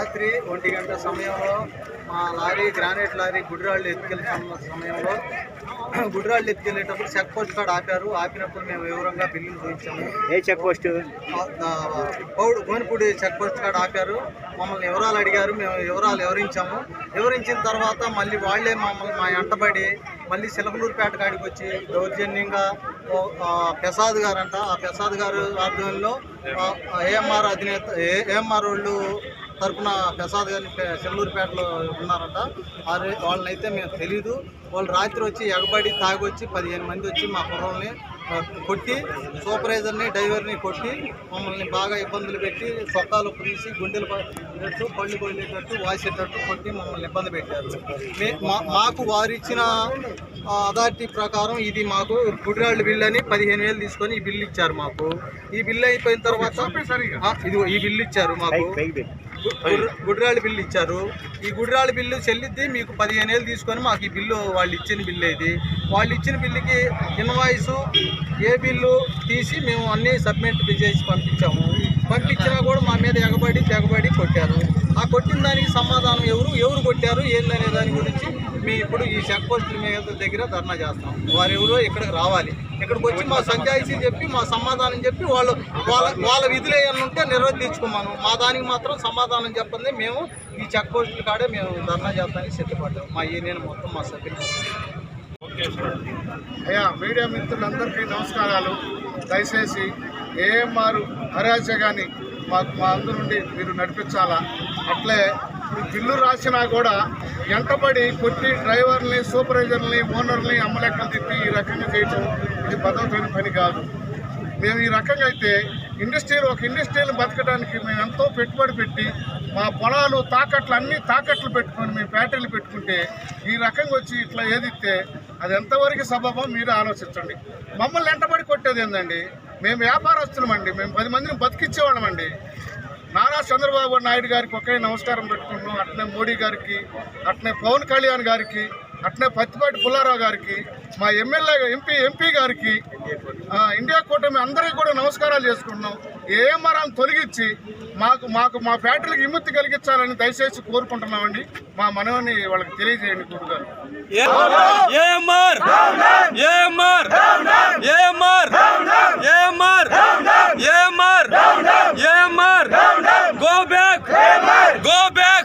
రాత్రి ఒంటి గంట సమయంలో మా లారీ గ్రానైట్ లారీ గుడిరాళ్ళు ఎత్తుకెళ్తున్న సమయంలో గుడిరాళ్ళు ఎత్తుకెళ్ళేటప్పుడు చెక్ పోస్ట్ కాడ ఆపారు. ఆపినప్పుడు మేము వివరంగా బిల్లులు చూపించాము. ఏ చెక్ పోస్ట్? పౌడు గోనిపూడి చెక్ పోస్ట్ కాడ ఆపారు. మమ్మల్ని వివరాలు అడిగారు. మేము వివరాలు వివరించాము. వివరించిన తర్వాత మళ్ళీ వాళ్ళే మమ్మల్ని మా ఎంటబడి మళ్ళీ సిలకలూరుపేట కాడికి వచ్చి దౌర్జన్యంగా ప్రసాద్ గారు అంట ఆ ప్రసాద్ గారు ఆధ్వర్యంలో ఏఎంఆర్ అధినేత ఏఎంఆర్ వాళ్ళు తరఫున ప్రసాద్ గారిని చెల్లూరుపేటలో సిల్లూరుపేటలో ఉన్నారంట వాళ్ళనైతే మేము తెలీదు. వాళ్ళు రాత్రి వచ్చి ఎగబడి తాగొచ్చి పదిహేను మంది వచ్చి మా కుర్రల్ని కొట్టి సూపర్వైజర్ని డ్రైవర్ని కొట్టి మమ్మల్ని బాగా ఇబ్బందులు పెట్టి చొక్కాలు తీసి గుండెలు పడేటట్టు పళ్ళు కొయ్యేటట్టు వాసేటట్టు కొట్టి మమ్మల్ని ఇబ్బంది పెట్టారు. మాకు వారు ఇచ్చిన అథారిటీ ప్రకారం ఇది మాకు గుడిరాళ్ళు బిల్ అని పదిహేను వేలు తీసుకొని ఈ బిల్లు ఇచ్చారు మాకు. ఈ బిల్లు అయిపోయిన తర్వాత ఆ, ఇదిగో ఈ బిల్లు ఇచ్చారు మాకు. గుడిరాళ్ళ బిల్లు ఇచ్చారు. ఈ గుడిరాళ్ళ బిల్లు చెల్లిద్ది మీకు పదిహేను వేలు తీసుకొని మాకు ఈ బిల్లు వాళ్ళు ఇచ్చిన బిల్లు ఇది. వాళ్ళు ఇచ్చిన బిల్లుకి ఇన్వాయిస్ ఏ బిల్లు తీసి మేము అన్నీ సబ్మిట్ చేసి పంపించాము. పంపించినా కూడా మా మీద ఎగబడి తెగబడి కొట్టారు. ఆ కొట్టిన దానికి సమాధానం ఎవరు? ఎవరు కొట్టారు? ఏందనే దాని గురించి మేము ఇప్పుడు ఈ చెక్ పోస్టుల మీద దగ్గర ధర్నా చేస్తాం. వారు ఎవరో ఇక్కడికి రావాలి. ఇక్కడికి వచ్చి మా సంజాయిషీ చెప్పి మా సమాధానం చెప్పి వాళ్ళు వాళ్ళ వాళ్ళ విధులు ఉంటే నిర్వర్తించుకున్నాను మా దానికి మాత్రం సమాధానం చెప్పండి మేము ఈ చెక్ పోస్టుల కాడే మేము ధర్నా చేస్తానికి సిద్ధపడ్డాం. మా యూనియన్ మొత్తం మా సభ్యులు. అయ్యా మీడియా మిత్రులందరికీ నమస్కారాలు. దయచేసి ఏఎంఆర్ అరాచకాన్ని మాకు మా అందు నుండి మీరు నడిపించాలా? అట్లే బిల్లు రాసినా కూడా వెంటబడి కొట్టి డ్రైవర్ని సూపర్వైజర్ని ఓనర్ని అమ్మలెక్కలు తిప్పి ఈ రకంగా చేయటం ఇది పద్ధతైన పని కాదు. మేము ఈ రకంగా అయితే ఇండస్ట్రీలు ఒక ఇండస్ట్రీని బతకడానికి మేము ఎంతో పెట్టుబడి పెట్టి మా పొలాలు తాకట్లు అన్ని తాకట్లు పెట్టుకొని మేము ఫ్యాక్టరీలు పెట్టుకుంటే ఈ రకంగా వచ్చి ఇట్లా ఏదిస్తే అది ఎంతవరకు సబబో మీరు ఆలోచించండి. మమ్మల్ని వెంటబడి కొట్టేది ఏందండి? మేము వ్యాపారస్తులమండి మేము పది మందిని బతికిచ్చేవాళ్ళమండి నారా చంద్రబాబు నాయుడు గారికి ఒకే నమస్కారం పెట్టుకుంటున్నాం అట్నే మోడీ గారికి అట్నే పవన్ కళ్యాణ్ గారికి అట్లే పత్తిపాటి పుల్లారావు గారికి మా ఎమ్మెల్యే ఎంపీ ఎంపీ గారికి ఇండియా కూటమి అందరికీ కూడా నమస్కారాలు చేసుకుంటున్నాం. ఏఎంఆర్ఆర్ని తొలగించి మాకు మాకు మా ఫ్యాక్టరీకి విముక్తి కలిగించాలని దయచేసి కోరుకుంటున్నామండి. మా మనవని వాళ్ళకి తెలియజేయండి గురుగారు. Go back! Go back!